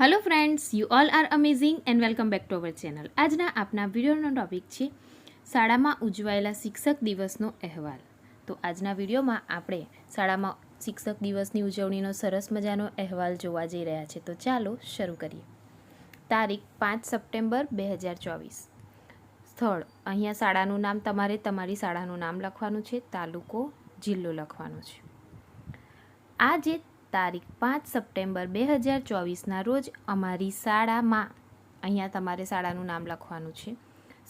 Hello friends you all are amazing and welcome back to our channel આજના આપના વિડીયોનો topic છે શાળામાં ઉજવાયેલા શિક્ષક દિવસનો અહેવાલ. તો આજના વિડીયોમાં આપણે શાળામાં શિક્ષક દિવસની ઉજવણીનો સરસ મજાનો અહેવાલ જોવા જઈ રહ્યા છે. તો ચાલો શરૂ કરીએ. તારીખ પાંચ સપ્ટેમ્બર બે હજાર ચોવીસ. સ્થળ. અહીંયા શાળાનું નામ તમારે તમારી શાળાનું નામ લખવાનું છે, તાલુકો, જિલ્લો લખવાનો છે. આજે તારીખ પાંચ સપ્ટેમ્બર બે હજાર ચોવીસના રોજ અમારી શાળામાં, અહીંયા તમારે શાળાનું નામ લખવાનું છે,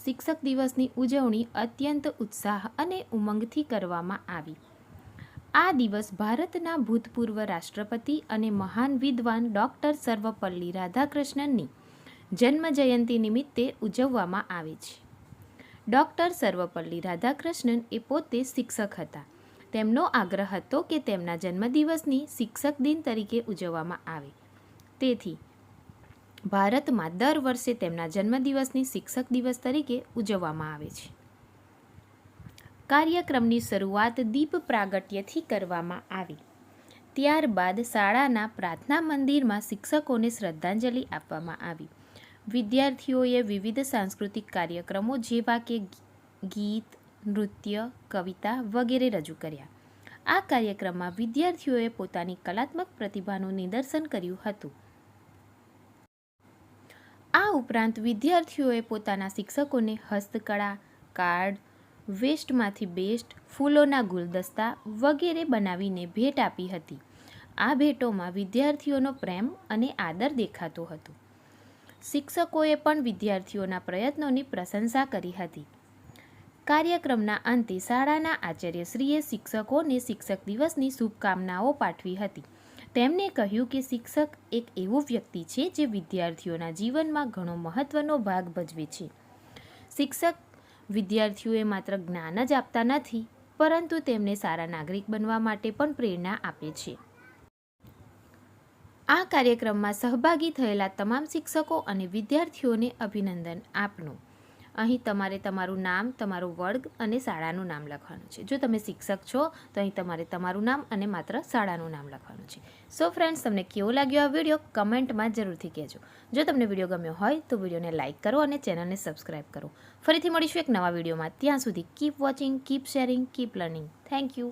શિક્ષક દિવસની ઉજવણી અત્યંત ઉત્સાહ અને ઉમંગથી કરવામાં આવી. આ દિવસ ભારતના ભૂતપૂર્વ રાષ્ટ્રપતિ અને મહાન વિદ્વાન ડૉક્ટર સર્વપલ્લી રાધાકૃષ્ણનની જન્મ જયંતિ નિમિત્તે ઉજવવામાં આવે છે. ડૉક્ટર સર્વપલ્લી રાધાકૃષ્ણન એ પોતે શિક્ષક હતા. તેમનો આગ્રહ હતો કે તેમના જન્મદિવસની શિક્ષક દિન તરીકે ઉજવવામાં આવે. તેથી, ભારતમાં દર વર્ષે તેમના જન્મદિવસની શિક્ષક દિવસ તરીકે ઉજવવામાં આવે છે. કાર્યક્રમની શરૂઆત દીપ પ્રાગટ્યથી કરવામાં આવી. ત્યારબાદ શાળાના પ્રાર્થના મંદિરમાં શિક્ષકોને શ્રદ્ધાંજલિ આપવામાં આવી. વિદ્યાર્થીઓએ વિવિધ સાંસ્કૃતિક કાર્યક્રમો જેવા કે ગીત નૃત્ય, કવિતા વગેરે રજૂ કર્યા. આ કાર્યક્રમમાં વિદ્યાર્થીઓએ પોતાની કલાત્મક પ્રતિભાનું નિદર્શન કર્યું હતું. આ ઉપરાંત વિદ્યાર્થીઓએ પોતાના શિક્ષકોને હસ્તકળા, કાર્ડ, વેસ્ટમાંથી બેસ્ટ, ફૂલોના ગુલદસ્તા વગેરે બનાવીને ભેટ આપી હતી. આ ભેટોમાં વિદ્યાર્થીઓનો પ્રેમ અને આદર દેખાતો હતો. શિક્ષકોએ પણ વિદ્યાર્થીઓના પ્રયત્નોની પ્રશંસા કરી હતી. કાર્યક્રમના અંતે શાળાના આચાર્યશ્રીએ શિક્ષકોને શિક્ષક દિવસની શુભકામનાઓ પાઠવી હતી. તેમણે કહ્યું કે શિક્ષક એક એવું વ્યક્તિ છે જે વિદ્યાર્થીઓના જીવનમાં ઘણો મહત્ત્વનો ભાગ ભજવે છે. શિક્ષક વિદ્યાર્થીઓએ માત્ર જ્ઞાન જ આપતા નથી, પરંતુ તેમને સારા નાગરિક બનવા માટે પણ પ્રેરણા આપે છે. આ કાર્યક્રમમાં સહભાગી થયેલા તમામ શિક્ષકો અને વિદ્યાર્થીઓને અભિનંદન આપનું. અહીં તમારે તમારું નામ, તમારો વર્ગ અને શાળાનું નામ લખવાનું છે. જો તમે શિક્ષક છો, તો અહીં તમારે તમારું નામ અને માત્ર શાળાનું નામ લખવાનું છે. સો ફ્રેન્ડ્સ તમને કેવો લાગ્યો આ વીડિયો કમેન્ટમાં જરૂરથી કહેજો. જો તમને વીડિયો ગમ્યો હોય, તો વિડીયોને લાઇક કરો અને ચેનલને સબસ્ક્રાઈબ કરો. ફરીથી મળીશું એક નવા વિડીયોમાં ત્યાં સુધી keep watching keep sharing keep learning thank you